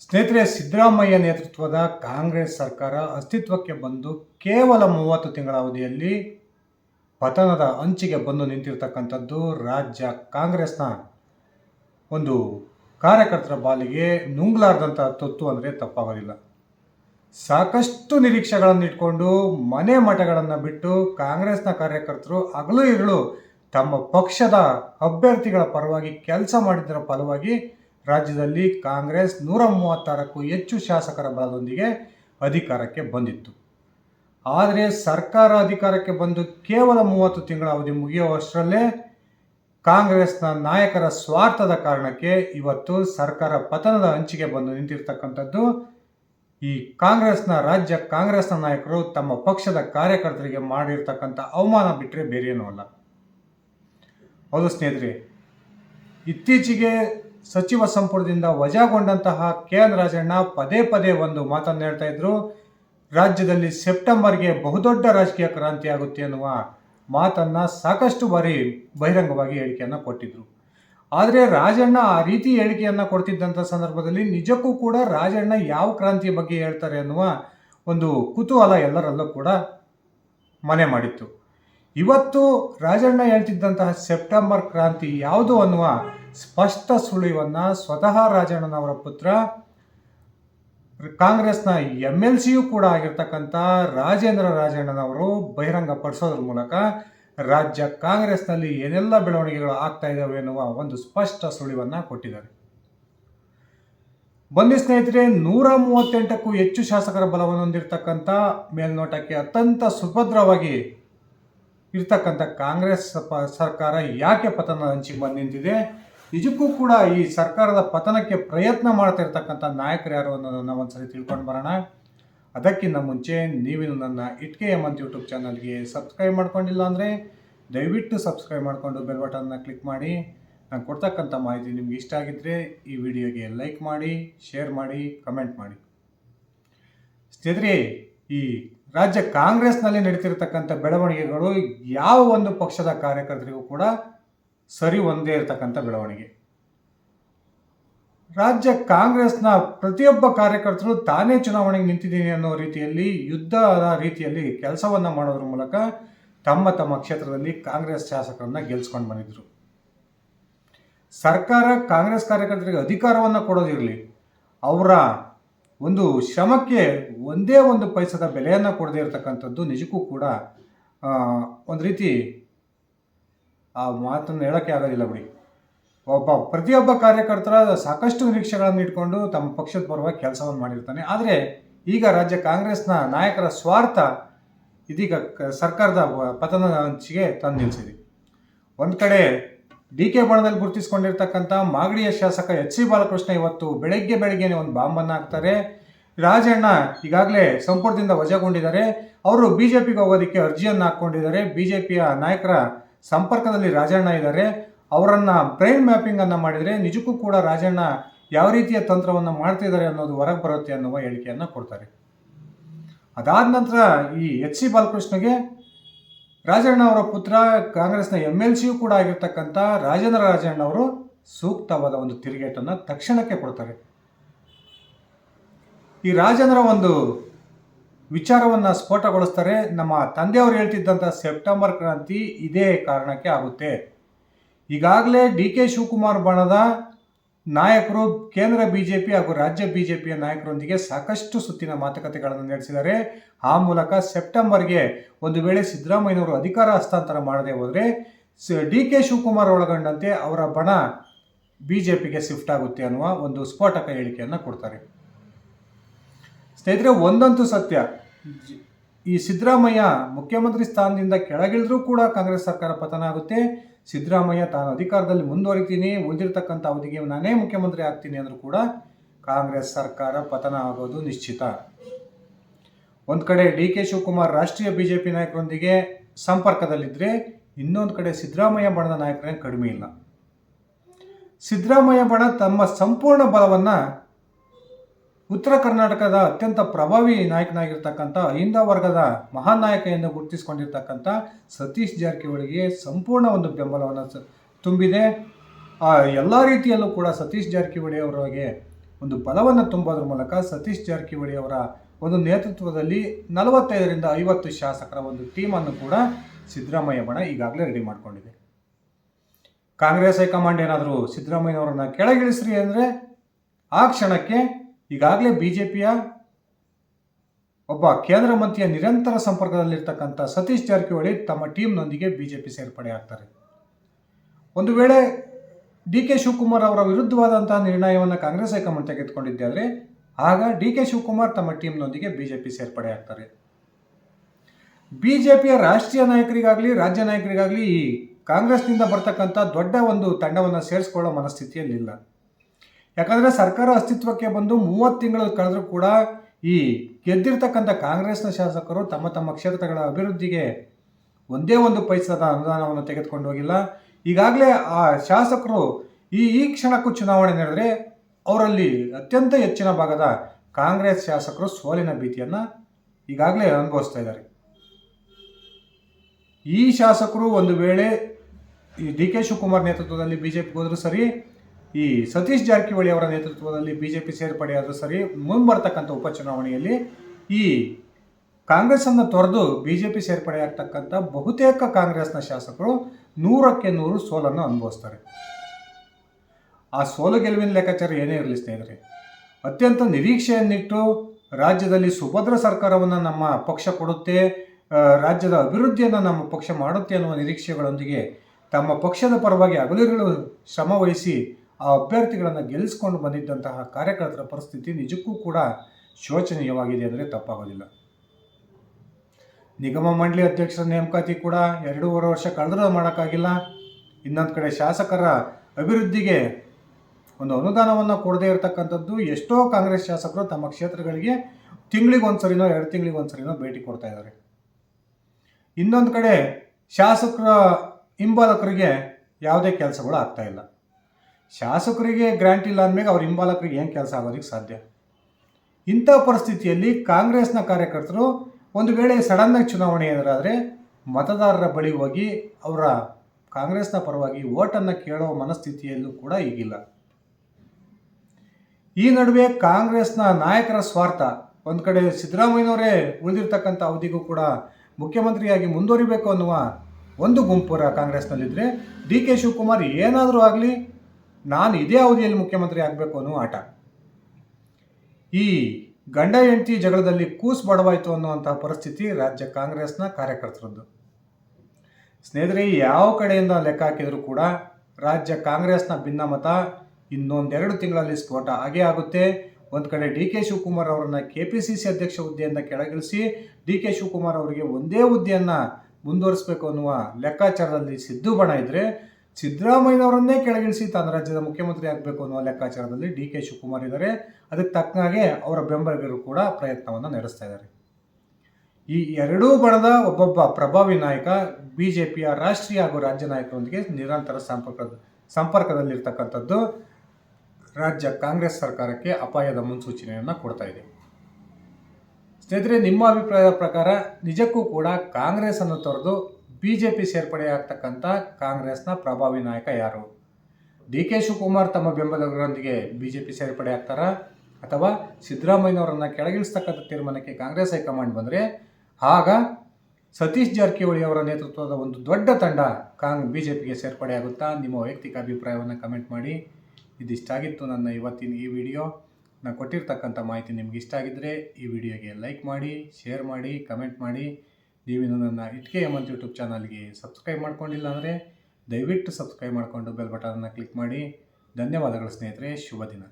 ಸ್ನೇಹಿತರೆ, ಸಿದ್ದರಾಮಯ್ಯ ನೇತೃತ್ವದ ಕಾಂಗ್ರೆಸ್ ಸರ್ಕಾರ ಅಸ್ತಿತ್ವಕ್ಕೆ ಬಂದು ಕೇವಲ ಮೂವತ್ತು ತಿಂಗಳ ಅವಧಿಯಲ್ಲಿ ಪತನದ ಅಂಚಿಗೆ ಬಂದು ನಿಂತಿರ್ತಕ್ಕಂಥದ್ದು ರಾಜ್ಯ ಕಾಂಗ್ರೆಸ್ನ ಒಂದು ಕಾರ್ಯಕರ್ತರ ಬಾಲಿಗೆ ನುಂಗ್ಲಾರ್ದಂಥ ತೊತ್ತು ಅಂದರೆ ತಪ್ಪಾಗೋದಿಲ್ಲ. ಸಾಕಷ್ಟು ನಿರೀಕ್ಷೆಗಳನ್ನು ಇಟ್ಕೊಂಡು ಮನೆ ಮಠಗಳನ್ನು ಬಿಟ್ಟು ಕಾಂಗ್ರೆಸ್ನ ಕಾರ್ಯಕರ್ತರು ಹಗಲು ಇರಲು ತಮ್ಮ ಪಕ್ಷದ ಅಭ್ಯರ್ಥಿಗಳ ಪರವಾಗಿ ಕೆಲಸ ಮಾಡಿದ್ದರ ಫಲವಾಗಿ ರಾಜ್ಯದಲ್ಲಿ ಕಾಂಗ್ರೆಸ್ ನೂರ ಮೂವತ್ತಾರಕ್ಕೂ ಹೆಚ್ಚು ಶಾಸಕರ ಬಲದೊಂದಿಗೆ ಅಧಿಕಾರಕ್ಕೆ ಬಂದಿತ್ತು. ಆದರೆ ಸರ್ಕಾರ ಅಧಿಕಾರಕ್ಕೆ ಬಂದು ಕೇವಲ ಮೂವತ್ತು ತಿಂಗಳ ಅವಧಿ ಮುಗಿಯುವಷ್ಟರಲ್ಲೇ ಕಾಂಗ್ರೆಸ್ನ ನಾಯಕರ ಸ್ವಾರ್ಥದ ಕಾರಣಕ್ಕೆ ಇವತ್ತು ಸರ್ಕಾರ ಪತನದ ಅಂಚಿಗೆ ಬಂದು ನಿಂತಿರ್ತಕ್ಕಂಥದ್ದು. ಈ ಕಾಂಗ್ರೆಸ್ನ ರಾಜ್ಯ ಕಾಂಗ್ರೆಸ್ನ ನಾಯಕರು ತಮ್ಮ ಪಕ್ಷದ ಕಾರ್ಯಕರ್ತರಿಗೆ ಮಾಡಿರ್ತಕ್ಕಂಥ ಅವಮಾನ ಬಿಟ್ಟರೆ ಬೇರೇನೂ ಅಲ್ಲ. ಹೌದು ಸ್ನೇಹಿತರೆ, ಇತ್ತೀಚೆಗೆ ಸಚಿವ ಸಂಪುಟದಿಂದ ವಜಾಗೊಂಡಂತಹ ಕೆ ಎನ್ ರಾಜಣ್ಣ ಪದೇ ಪದೇ ಒಂದು ಮಾತನ್ನು ಹೇಳ್ತಾ ಇದ್ರು, ರಾಜ್ಯದಲ್ಲಿ ಸೆಪ್ಟೆಂಬರ್ಗೆ ಬಹುದೊಡ್ಡ ರಾಜಕೀಯ ಕ್ರಾಂತಿ ಆಗುತ್ತೆ ಅನ್ನುವ ಮಾತನ್ನು ಸಾಕಷ್ಟು ಬಾರಿ ಬಹಿರಂಗವಾಗಿ ಹೇಳಿಕೆಯನ್ನು ಕೊಟ್ಟಿದ್ರು. ಆದರೆ ರಾಜಣ್ಣ ಆ ರೀತಿ ಹೇಳಿಕೆಯನ್ನು ಕೊಡ್ತಿದ್ದಂಥ ಸಂದರ್ಭದಲ್ಲಿ ನಿಜಕ್ಕೂ ಕೂಡ ರಾಜಣ್ಣ ಯಾವ ಕ್ರಾಂತಿಯ ಬಗ್ಗೆ ಹೇಳ್ತಾರೆ ಅನ್ನುವ ಒಂದು ಕುತೂಹಲ ಎಲ್ಲರಲ್ಲೂ ಕೂಡ ಮನೆ ಮಾಡಿತ್ತು. ಇವತ್ತು ರಾಜಣ್ಣ ಹೇಳ್ತಿದ್ದಂತಹ ಸೆಪ್ಟೆಂಬರ್ ಕ್ರಾಂತಿ ಯಾವುದು ಅನ್ನುವ ಸ್ಪಷ್ಟ ಸುಳಿವನ್ನು ಸ್ವತಃ ರಾಜಣ್ಣನವರ ಪುತ್ರ, ಕಾಂಗ್ರೆಸ್ನ ಎಂ ಎಲ್ ಸಿಯು ಕೂಡ ಆಗಿರ್ತಕ್ಕಂಥ ರಾಜೇಂದ್ರ ರಾಜಣ್ಣನವರು ಬಹಿರಂಗಪಡಿಸೋದ್ರ ಮೂಲಕ ರಾಜ್ಯ ಕಾಂಗ್ರೆಸ್ನಲ್ಲಿ ಏನೆಲ್ಲ ಬೆಳವಣಿಗೆಗಳು ಆಗ್ತಾ ಇದ್ದಾವೆ ಎನ್ನುವ ಒಂದು ಸ್ಪಷ್ಟ ಸುಳಿವನ್ನು ಕೊಟ್ಟಿದ್ದಾರೆ. ಬನ್ನಿ ಸ್ನೇಹಿತರೆ, ನೂರ ಮೂವತ್ತೆಂಟಕ್ಕೂ ಹೆಚ್ಚು ಶಾಸಕರ ಬಲವನ್ನು ಹೊಂದಿರತಕ್ಕಂಥ ಮೇಲ್ನೋಟಕ್ಕೆ ಅತ್ಯಂತ ಸುಭದ್ರವಾಗಿ ಇರ್ತಕ್ಕಂಥ ಕಾಂಗ್ರೆಸ್ ಸರ್ಕಾರ ಯಾಕೆ ಪತನ ಹಂಚಿಗೆ ಬಂದು ನಿಂತಿದೆ? ನಿಜಕ್ಕೂ ಕೂಡ ಈ ಸರ್ಕಾರದ ಪತನಕ್ಕೆ ಪ್ರಯತ್ನ ಮಾಡ್ತಾ ಇರ್ತಕ್ಕಂಥ ನಾಯಕರು ಯಾರು ಅನ್ನೋದನ್ನು ಒಂದ್ಸರಿ ತಿಳ್ಕೊಂಡು ಬರೋಣ. ಅದಕ್ಕಿಂತ ಮುಂಚೆ ನೀವು ನನ್ನ ಇಟ್ಕೆ ಎಂ ಅಂತ ಯೂಟ್ಯೂಬ್ ಚಾನಲ್ಗೆ ಸಬ್ಸ್ಕ್ರೈಬ್ ಮಾಡ್ಕೊಂಡಿಲ್ಲ ಅಂದರೆ ದಯವಿಟ್ಟು ಸಬ್ಸ್ಕ್ರೈಬ್ ಮಾಡಿಕೊಂಡು ಬೆಲ್ ಬಟನ್ನ ಕ್ಲಿಕ್ ಮಾಡಿ. ನಾನು ಕೊಡ್ತಕ್ಕಂಥ ಮಾಹಿತಿ ನಿಮ್ಗೆ ಇಷ್ಟ ಆಗಿದ್ದರೆ ಈ ವಿಡಿಯೋಗೆ ಲೈಕ್ ಮಾಡಿ, ಶೇರ್ ಮಾಡಿ, ಕಮೆಂಟ್ ಮಾಡಿ. ಸ್ನೇಹಿತರೆ, ಈ ರಾಜ್ಯ ಕಾಂಗ್ರೆಸ್ನಲ್ಲಿ ನಡೀತಿರ್ತಕ್ಕಂಥ ಬೆಳವಣಿಗೆಗಳು ಯಾವ ಒಂದು ಪಕ್ಷದ ಕಾರ್ಯಕರ್ತರಿಗೂ ಕೂಡ ಸರಿ ಒಂದೇ ಇರತಕ್ಕಂಥ ಬೆಳವಣಿಗೆ. ರಾಜ್ಯ ಕಾಂಗ್ರೆಸ್ನ ಪ್ರತಿಯೊಬ್ಬ ಕಾರ್ಯಕರ್ತರು ತಾನೇ ಚುನಾವಣೆಗೆ ನಿಂತಿದ್ದೀನಿ ಅನ್ನೋ ರೀತಿಯಲ್ಲಿ, ಯುದ್ಧದ ರೀತಿಯಲ್ಲಿ ಕೆಲಸವನ್ನು ಮಾಡೋದ್ರ ಮೂಲಕ ತಮ್ಮ ತಮ್ಮ ಕ್ಷೇತ್ರದಲ್ಲಿ ಕಾಂಗ್ರೆಸ್ ಶಾಸಕರನ್ನ ಗೆಲ್ಸ್ಕೊಂಡು ಬಂದಿದ್ರು. ಸರ್ಕಾರ ಕಾಂಗ್ರೆಸ್ ಕಾರ್ಯಕರ್ತರಿಗೆ ಅಧಿಕಾರವನ್ನು ಕೊಡೋದಿರಲಿ ಅವರ ಒಂದು ಶ್ರಮಕ್ಕೆ ಒಂದೇ ಒಂದು ಪೈಸದ ಬೆಲೆಯನ್ನು ಕೊಡದೇ ಇರತಕ್ಕಂಥದ್ದು ನಿಜಕ್ಕೂ ಕೂಡ ಒಂದು ರೀತಿ ಆ ಮಾತನ್ನು ಹೇಳೋಕ್ಕೆ ಆಗೋದಿಲ್ಲ ಬಿಡಿ. ಒಬ್ಬ ಪ್ರತಿಯೊಬ್ಬ ಕಾರ್ಯಕರ್ತರ ಸಾಕಷ್ಟು ನಿರೀಕ್ಷೆಗಳನ್ನು ಇಟ್ಕೊಂಡು ತಮ್ಮ ಪಕ್ಷದ ಪರವಾಗಿ ಕೆಲಸವನ್ನು ಮಾಡಿರ್ತಾನೆ. ಆದರೆ ಈಗ ರಾಜ್ಯ ಕಾಂಗ್ರೆಸ್ನ ನಾಯಕರ ಸ್ವಾರ್ಥ ಇದೀಗ ಸರ್ಕಾರದ ಪತನ ಹಂಚಿಗೆ ತಂದು ನಿಲ್ಲಿಸಿದೆ ಒಂದು ಕಡೆ ಡಿ ಕೆ ಬಣದಲ್ಲಿ ಗುರುತಿಸಿಕೊಂಡಿರ್ತಕ್ಕಂಥ ಮಾಗಡಿಯ ಶಾಸಕ ಎಚ್ ಸಿ ಬಾಲಕೃಷ್ಣ ಇವತ್ತು ಬೆಳಗ್ಗೆ ಬೆಳಗ್ಗೆನೆ ಒಂದು ಬಾಂಬನ್ನು ಹಾಕ್ತಾರೆ. ರಾಜಣ್ಣ ಈಗಾಗಲೇ ಸಂಪುಟದಿಂದ ವಜಾಗೊಂಡಿದ್ದಾರೆ. ಅವರು ಬಿ ಜೆ ಪಿಗೆ ಹೋಗೋದಕ್ಕೆ ಅರ್ಜಿಯನ್ನು ಹಾಕ್ಕೊಂಡಿದ್ದಾರೆ. ಬಿ ಜೆ ಪಿಯ ನಾಯಕರ ಸಂಪರ್ಕದಲ್ಲಿ ರಾಜಣ್ಣ ಇದ್ದಾರೆ. ಅವರನ್ನು ಬ್ರೈನ್ ಮ್ಯಾಪಿಂಗನ್ನು ಮಾಡಿದರೆ ನಿಜಕ್ಕೂ ಕೂಡ ರಾಜಣ್ಣ ಯಾವ ರೀತಿಯ ತಂತ್ರವನ್ನು ಮಾಡ್ತಿದ್ದಾರೆ ಅನ್ನೋದು ಹೊರಗೆ ಬರುತ್ತೆ ಅನ್ನುವ ಹೇಳಿಕೆಯನ್ನು ಕೊಡ್ತಾರೆ. ಅದಾದ ನಂತರ ಈ ಎಚ್ ಸಿ ಬಾಲಕೃಷ್ಣಗೆ ರಾಜಣ್ಣ ಅವರ ಪುತ್ರ, ಕಾಂಗ್ರೆಸ್ನ ಎಂ ಎಲ್ ಸಿಯು ಕೂಡ ಆಗಿರ್ತಕ್ಕಂಥ ರಾಜೇಂದ್ರ ರಾಜಣ್ಣ ಅವರು ಸೂಕ್ತವಾದ ಒಂದು ತಿರುಗೇಟನ್ನು ತಕ್ಷಣಕ್ಕೆ ಕೊಡ್ತಾರೆ. ಈ ರಾಜೇಂದ್ರ ಒಂದು ವಿಚಾರವನ್ನು ಸ್ಫೋಟಗೊಳಿಸ್ತಾರೆ. ನಮ್ಮ ತಂದೆಯವರು ಹೇಳ್ತಿದ್ದಂಥ ಸೆಪ್ಟೆಂಬರ್ ಕ್ರಾಂತಿ ಇದೇ ಕಾರಣಕ್ಕೆ ಆಗುತ್ತೆ. ಈಗಾಗಲೇ ಡಿ ಕೆ ಶಿವಕುಮಾರ್ ಬಣದ ನಾಯಕರು, ಕೇಂದ್ರ ಬಿ ಜೆ ಪಿ ಹಾಗೂ ರಾಜ್ಯ ಬಿ ಜೆ ಪಿಯ ನಾಯಕರೊಂದಿಗೆ ಸಾಕಷ್ಟು ಸುತ್ತಿನ ಮಾತುಕತೆಗಳನ್ನು ನಡೆಸಿದ್ದಾರೆ. ಆ ಮೂಲಕ ಸೆಪ್ಟೆಂಬರ್ಗೆ ಒಂದು ವೇಳೆ ಸಿದ್ದರಾಮಯ್ಯನವರು ಅಧಿಕಾರ ಹಸ್ತಾಂತರ ಮಾಡದೆ ಹೋದರೆ ಡಿ ಕೆ ಶಿವಕುಮಾರ್ ಒಳಗೊಂಡಂತೆ ಅವರ ಬಣ ಬಿ ಜೆ ಪಿಗೆ ಶಿಫ್ಟ್ ಆಗುತ್ತೆ ಅನ್ನುವ ಒಂದು ಸ್ಫೋಟಕ ಹೇಳಿಕೆಯನ್ನು ಕೊಡ್ತಾರೆ. ಸ್ನೇಹಿತರೆ, ಒಂದಂತೂ ಸತ್ಯ. ಈ ಸಿದ್ದರಾಮಯ್ಯ ಮುಖ್ಯಮಂತ್ರಿ ಸ್ಥಾನದಿಂದ ಕೆಳಗಿಳಿದ್ರೂ ಕೂಡ ಕಾಂಗ್ರೆಸ್ ಸರ್ಕಾರ ಪತನ ಆಗುತ್ತೆ. ಸಿದ್ದರಾಮಯ್ಯ ತಾನು ಅಧಿಕಾರದಲ್ಲಿ ಮುಂದುವರಿತೀನಿ, ಉಳಿದಿರ್ತಕ್ಕಂಥ ಅವಧಿಗೆ ನಾನೇ ಮುಖ್ಯಮಂತ್ರಿ ಆಗ್ತೀನಿ ಅಂದರೂ ಕೂಡ ಕಾಂಗ್ರೆಸ್ ಸರ್ಕಾರ ಪತನ ಆಗೋದು ನಿಶ್ಚಿತ. ಒಂದು ಕಡೆ ಡಿ ಕೆ ಶಿವಕುಮಾರ್ ರಾಷ್ಟ್ರೀಯ ಬಿ ಜೆ ಪಿ ನಾಯಕರೊಂದಿಗೆ ಸಂಪರ್ಕದಲ್ಲಿದ್ದರೆ ಇನ್ನೊಂದು ಕಡೆ ಸಿದ್ದರಾಮಯ್ಯ ಬಣದ ನಾಯಕರೇ ಕಡಿಮೆ ಇಲ್ಲ. ಸಿದ್ದರಾಮಯ್ಯ ಬಣ ತಮ್ಮ ಸಂಪೂರ್ಣ ಬಲವನ್ನು ಉತ್ತರ ಕರ್ನಾಟಕದ ಅತ್ಯಂತ ಪ್ರಭಾವಿ ನಾಯಕನಾಗಿರ್ತಕ್ಕಂಥ ಅಹಿಂದ ವರ್ಗದ ಮಹಾನ್ ನಾಯಕ ಎಂದು ಗುರುತಿಸಿಕೊಂಡಿರ್ತಕ್ಕಂಥ ಸತೀಶ್ ಜಾರಕಿಹೊಳಿಗೆ ಸಂಪೂರ್ಣ ಒಂದು ಬೆಂಬಲವನ್ನು ತುಂಬಿದೆ. ಆ ಎಲ್ಲ ರೀತಿಯಲ್ಲೂ ಕೂಡ ಸತೀಶ್ ಜಾರಕಿಹೊಳಿ ಅವರಿಗೆ ಒಂದು ಬಲವನ್ನು ತುಂಬೋದ್ರ ಮೂಲಕ ಸತೀಶ್ ಜಾರಕಿಹೊಳಿ ಅವರ ಒಂದು ನೇತೃತ್ವದಲ್ಲಿ ನಲವತ್ತೈದರಿಂದ ಐವತ್ತು ಶಾಸಕರ ಒಂದು ಟೀಮನ್ನು ಕೂಡ ಸಿದ್ದರಾಮಯ್ಯ ಬಣ ಈಗಾಗಲೇ ರೆಡಿ ಮಾಡಿಕೊಂಡಿದೆ. ಕಾಂಗ್ರೆಸ್ ಹೈಕಮಾಂಡ್ ಏನಾದರೂ ಸಿದ್ದರಾಮಯ್ಯನವರನ್ನ ಕೆಳಗಿಳಿಸ್ರಿ ಅಂದರೆ ಆ ಕ್ಷಣಕ್ಕೆ ಈಗಾಗಲೇ ಬಿ ಜೆ ಪಿಯ ಒಬ್ಬ ಕೇಂದ್ರ ಮಂತ್ರಿಯ ನಿರಂತರ ಸಂಪರ್ಕದಲ್ಲಿರ್ತಕ್ಕಂಥ ಸತೀಶ್ ಜಾರಕಿಹೊಳಿ ತಮ್ಮ ಟೀಮ್ನೊಂದಿಗೆ ಬಿ ಜೆ ಪಿ ಸೇರ್ಪಡೆ ಆಗ್ತಾರೆ. ಒಂದು ವೇಳೆ ಡಿ ಕೆ ಶಿವಕುಮಾರ್ ಅವರ ವಿರುದ್ಧವಾದಂತಹ ನಿರ್ಣಯವನ್ನು ಕಾಂಗ್ರೆಸ್ ಹೈಕಮಾಂಡ್ ತೆಗೆದುಕೊಂಡಿದ್ದೆ ಆದರೆ ಆಗ ಡಿ ಕೆ ಶಿವಕುಮಾರ್ ತಮ್ಮ ಟೀಮ್ನೊಂದಿಗೆ ಬಿ ಜೆ ಪಿ ಸೇರ್ಪಡೆ ಆಗ್ತಾರೆ. ಬಿ ಜೆ ಪಿಯ ರಾಷ್ಟ್ರೀಯ ನಾಯಕರಿಗಾಗಲಿ, ರಾಜ್ಯ ನಾಯಕರಿಗಾಗಲಿ ಈ ಕಾಂಗ್ರೆಸ್ನಿಂದ ಬರ್ತಕ್ಕಂಥ ದೊಡ್ಡ ಒಂದು ತಂಡವನ್ನು ಸೇರಿಸ್ಕೊಳ್ಳೋ ಮನಸ್ಥಿತಿಯಲ್ಲಿಲ್ಲ. ಯಾಕಂದರೆ ಸರ್ಕಾರ ಅಸ್ತಿತ್ವಕ್ಕೆ ಬಂದು ಮೂವತ್ತು ತಿಂಗಳು ಕಳೆದರೂ ಕೂಡ ಈ ಗೆದ್ದಿರ್ತಕ್ಕಂಥ ಕಾಂಗ್ರೆಸ್ನ ಶಾಸಕರು ತಮ್ಮ ತಮ್ಮ ಕ್ಷೇತ್ರಗಳ ಅಭಿವೃದ್ಧಿಗೆ ಒಂದೇ ಒಂದು ಪೈಸದ ಅನುದಾನವನ್ನು ತೆಗೆದುಕೊಂಡು ಹೋಗಿಲ್ಲ. ಈಗಾಗಲೇ ಆ ಶಾಸಕರು ಈ ಈ ಕ್ಷಣಕ್ಕೂ ಚುನಾವಣೆ ನಡೆದರೆ ಅವರಲ್ಲಿ ಅತ್ಯಂತ ಹೆಚ್ಚಿನ ಭಾಗದ ಕಾಂಗ್ರೆಸ್ ಶಾಸಕರು ಸೋಲಿನ ಭೀತಿಯನ್ನು ಈಗಾಗಲೇ ಅನುಭವಿಸ್ತಾ ಇದ್ದಾರೆ. ಈ ಶಾಸಕರು ಒಂದು ವೇಳೆ ಈ ಡಿ ಕೆ ಶಿವಕುಮಾರ್ ನೇತೃತ್ವದಲ್ಲಿ ಬಿಜೆಪಿಗೆ ಹೋದರೂ ಸರಿ ಈ ಸತೀಶ್ ಜಾರಕಿಹೊಳಿ ಅವರ ನೇತೃತ್ವದಲ್ಲಿ ಬಿ ಜೆ ಪಿ ಸೇರ್ಪಡೆಯಾದರೂ ಸರಿ ಮುಂಬರ್ತಕ್ಕಂಥ ಉಪಚುನಾವಣೆಯಲ್ಲಿ ಈ ಕಾಂಗ್ರೆಸ್ಸನ್ನು ತೊರೆದು ಬಿ ಜೆ ಪಿ ಸೇರ್ಪಡೆಯಾಗ್ತಕ್ಕಂಥ ಬಹುತೇಕ ಕಾಂಗ್ರೆಸ್ನ ಶಾಸಕರು ನೂರಕ್ಕೆ ನೂರು ಸೋಲನ್ನು ಅನುಭವಿಸ್ತಾರೆ. ಆ ಸೋಲು ಗೆಲುವಿನ ಲೆಕ್ಕಾಚಾರ ಏನೇ ಇರಲಿ ಸ್ನೇಹಿತರೆ, ಅತ್ಯಂತ ನಿರೀಕ್ಷೆಯನ್ನಿಟ್ಟು ರಾಜ್ಯದಲ್ಲಿ ಸುಭದ್ರ ಸರ್ಕಾರವನ್ನು ನಮ್ಮ ಪಕ್ಷ ಕೊಡುತ್ತೆ ರಾಜ್ಯದ ಅಭಿವೃದ್ಧಿಯನ್ನು ನಮ್ಮ ಪಕ್ಷ ಮಾಡುತ್ತೆ ಅನ್ನುವ ನಿರೀಕ್ಷೆಗಳೊಂದಿಗೆ ತಮ್ಮ ಪಕ್ಷದ ಪರವಾಗಿ ಹಗಲಿರುಳು ಶ್ರಮ ವಹಿಸಿ ಆ ಅಭ್ಯರ್ಥಿಗಳನ್ನು ಗೆಲ್ಲಿಸ್ಕೊಂಡು ಬಂದಿದ್ದಂತಹ ಕಾರ್ಯಕರ್ತರ ಪರಿಸ್ಥಿತಿ ನಿಜಕ್ಕೂ ಕೂಡ ಶೋಚನೀಯವಾಗಿದೆ ಅಂದರೆ ತಪ್ಪಾಗೋದಿಲ್ಲ. ನಿಗಮ ಮಂಡಳಿ ಅಧ್ಯಕ್ಷರ ನೇಮಕಾತಿ ಕೂಡ ಎರಡೂವರೆ ವರ್ಷ ಕಳೆದ್ರೂ ಮಾಡೋಕ್ಕಾಗಿಲ್ಲ. ಇನ್ನೊಂದು ಕಡೆ ಶಾಸಕರ ಅಭಿವೃದ್ಧಿಗೆ ಒಂದು ಅನುದಾನವನ್ನು ಕೊಡದೇ ಇರತಕ್ಕಂಥದ್ದು ಎಷ್ಟೋ ಕಾಂಗ್ರೆಸ್ ಶಾಸಕರು ತಮ್ಮ ಕ್ಷೇತ್ರಗಳಿಗೆ ತಿಂಗಳಿಗೆ ಒಂದ್ಸರಿನೋ ಎರಡು ತಿಂಗಳಿಗೆ ಒಂದ್ಸರಿನೋ ಭೇಟಿ ಕೊಡ್ತಾ ಇದ್ದಾರೆ. ಇನ್ನೊಂದು ಕಡೆ ಶಾಸಕರ ಹಿಂಬಾಲಕರಿಗೆ ಯಾವುದೇ ಕೆಲಸಗಳು ಆಗ್ತಾ ಇಲ್ಲ. ಶಾಸಕರಿಗೆ ಗ್ರ್ಯಾಂಟ್ ಇಲ್ಲ ಅಂದಮೇಲೆ ಅವ್ರ ಹಿಂಬಾಲಕರಿಗೆ ಏನು ಕೆಲಸ ಆಗೋದಕ್ಕೆ ಸಾಧ್ಯ? ಇಂಥ ಪರಿಸ್ಥಿತಿಯಲ್ಲಿ ಕಾಂಗ್ರೆಸ್ನ ಕಾರ್ಯಕರ್ತರು ಒಂದು ವೇಳೆ ಸಡನ್ನಾಗಿ ಚುನಾವಣೆ ಎದುರಾದರೆ ಮತದಾರರ ಬಳಿ ಹೋಗಿ ಅವರ ಕಾಂಗ್ರೆಸ್ನ ಪರವಾಗಿ ಓಟನ್ನು ಕೇಳೋ ಮನಸ್ಥಿತಿಯಲ್ಲೂ ಕೂಡ ಈಗಿಲ್ಲ. ಈ ನಡುವೆ ಕಾಂಗ್ರೆಸ್ನ ನಾಯಕರ ಸ್ವಾರ್ಥ ಒಂದು ಕಡೆ ಸಿದ್ದರಾಮಯ್ಯನವರೇ ಉಳಿದಿರ್ತಕ್ಕಂಥ ಅವಧಿಗೂ ಕೂಡ ಮುಖ್ಯಮಂತ್ರಿಯಾಗಿ ಮುಂದುವರಿಬೇಕು ಅನ್ನುವ ಒಂದು ಗುಂಪುರ ಕಾಂಗ್ರೆಸ್ನಲ್ಲಿದ್ದರೆ ಡಿ ಕೆ ಶಿವಕುಮಾರ್ ಏನಾದರೂ ಆಗಲಿ ನಾನು ಇದೇ ಅವಧಿಯಲ್ಲಿ ಮುಖ್ಯಮಂತ್ರಿ ಆಗಬೇಕು ಅನ್ನೋ ಆಟ. ಈ ಗಂಡ ಹೆಂಡತಿ ಜಗಳದಲ್ಲಿ ಕೂಸು ಬಡವಾಯಿತು ಅನ್ನುವಂತಹ ಪರಿಸ್ಥಿತಿ ರಾಜ್ಯ ಕಾಂಗ್ರೆಸ್ನ ಕಾರ್ಯಕರ್ತರದ್ದು. ಸ್ನೇಹಿತರೆ, ಯಾವ ಕಡೆಯಿಂದ ಲೆಕ್ಕ ಹಾಕಿದರೂ ಕೂಡ ರಾಜ್ಯ ಕಾಂಗ್ರೆಸ್ನ ಭಿನ್ನಮತ ಇನ್ನೊಂದೆರಡು ತಿಂಗಳಲ್ಲಿ ಸ್ಫೋಟ ಆಗೇ ಆಗುತ್ತೆ. ಒಂದು ಕಡೆ ಡಿ ಕೆ ಶಿವಕುಮಾರ್ ಅವರನ್ನು ಕೆ ಪಿ ಸಿ ಸಿ ಅಧ್ಯಕ್ಷ ಹುದ್ದೆಯಿಂದ ಕೆಳಗಿಳಿಸಿ ಡಿ ಕೆ ಶಿವಕುಮಾರ್ ಅವರಿಗೆ ಒಂದೇ ಹುದ್ದೆಯನ್ನು ಮುಂದುವರಿಸಬೇಕು ಅನ್ನುವ ಲೆಕ್ಕಾಚಾರದಲ್ಲಿ ಸಿದ್ದು ಬಣ ಇದ್ದರೆ ಸಿದ್ದರಾಮಯ್ಯನವರನ್ನೇ ಕೆಳಗಿಳಿಸಿ ತನ್ನ ರಾಜ್ಯದ ಮುಖ್ಯಮಂತ್ರಿ ಆಗಬೇಕು ಅನ್ನೋ ಲೆಕ್ಕಾಚಾರದಲ್ಲಿ ಡಿ ಕೆ ಶಿವಕುಮಾರ್ ಇದ್ದಾರೆ. ಅದಕ್ಕೆ ತಕ್ಕನಾಗೆ ಅವರ ಬೆಂಬಲಿಗರು ಕೂಡ ಪ್ರಯತ್ನವನ್ನು ನಡೆಸ್ತಾ ಇದ್ದಾರೆ. ಈ ಎರಡೂ ಬಣದ ಒಬ್ಬೊಬ್ಬ ಪ್ರಭಾವಿ ನಾಯಕ ಬಿ ಜೆ ಪಿಯ ರಾಷ್ಟ್ರೀಯ ಹಾಗೂ ರಾಜ್ಯ ನಾಯಕರೊಂದಿಗೆ ನಿರಂತರ ಸಂಪರ್ಕ ಸಂಪರ್ಕದಲ್ಲಿರ್ತಕ್ಕಂಥದ್ದು ರಾಜ್ಯ ಕಾಂಗ್ರೆಸ್ ಸರ್ಕಾರಕ್ಕೆ ಅಪಾಯದ ಮುನ್ಸೂಚನೆಯನ್ನು ಕೊಡ್ತಾ ಇದೆ. ಸ್ನೇಹಿತರೆ, ನಿಮ್ಮ ಅಭಿಪ್ರಾಯದ ಪ್ರಕಾರ ನಿಜಕ್ಕೂ ಕೂಡ ಕಾಂಗ್ರೆಸ್ ಅನ್ನು ತೊರೆದು ಬಿ ಜೆ ಪಿ ಸೇರ್ಪಡೆಯಾಗ್ತಕ್ಕಂಥ ಕಾಂಗ್ರೆಸ್ನ ಪ್ರಭಾವಿ ನಾಯಕ ಯಾರು? ಡಿ ಕೆ ಶಿವಕುಮಾರ್ ತಮ್ಮ ಬೆಂಬಲಿಗರೊಂದಿಗೆ ಬಿ ಜೆ ಪಿ ಸೇರ್ಪಡೆ ಆಗ್ತಾರಾ ಅಥವಾ ಸಿದ್ದರಾಮಯ್ಯನವರನ್ನು ಕೆಳಗಿಳಿಸ್ತಕ್ಕಂಥ ತೀರ್ಮಾನಕ್ಕೆ ಕಾಂಗ್ರೆಸ್ ಹೈಕಮಾಂಡ್ ಬಂದರೆ? ಆಗ ಸತೀಶ್ ಜಾರಕಿಹೊಳಿ ಅವರ ನೇತೃತ್ವದ ಒಂದು ದೊಡ್ಡ ತಂಡ ಕಾಂಗ್ ಬಿ ಜೆ ಪಿಗೆ ಸೇರ್ಪಡೆ ಆಗುತ್ತಾ ನಿಮ್ಮ ವೈಯಕ್ತಿಕ ಅಭಿಪ್ರಾಯವನ್ನು ಕಮೆಂಟ್ ಮಾಡಿ. ಇದಿಷ್ಟಾಗಿತ್ತು ನನ್ನ ಇವತ್ತಿನ ಈ ವಿಡಿಯೋ. ನಾನು ಕೊಟ್ಟಿರ್ತಕ್ಕಂಥ ಮಾಹಿತಿ ನಿಮ್ಗೆ ಇಷ್ಟ ಆಗಿದ್ದರೆ ಈ ವಿಡಿಯೋಗೆ ಲೈಕ್ ಮಾಡಿ, ಶೇರ್ ಮಾಡಿ, ಕಮೆಂಟ್ ಮಾಡಿ. ನೀವಿನ್ನು ನನ್ನ ಇಟ್ಕೆ ಹೇಮಂತ್ ಯೂಟ್ಯೂಬ್ ಚಾನಲ್ಗೆ ಸಬ್ಸ್ಕ್ರೈಬ್ ಮಾಡ್ಕೊಂಡಿಲ್ಲ ಅಂದರೆ ದಯವಿಟ್ಟು ಸಬ್ಸ್ಕ್ರೈಬ್ ಮಾಡಿಕೊಂಡು ಬೆಲ್ ಬಟನನ್ನು ಕ್ಲಿಕ್ ಮಾಡಿ. ಧನ್ಯವಾದಗಳು ಸ್ನೇಹಿತರೆ, ಶುಭ ದಿನ.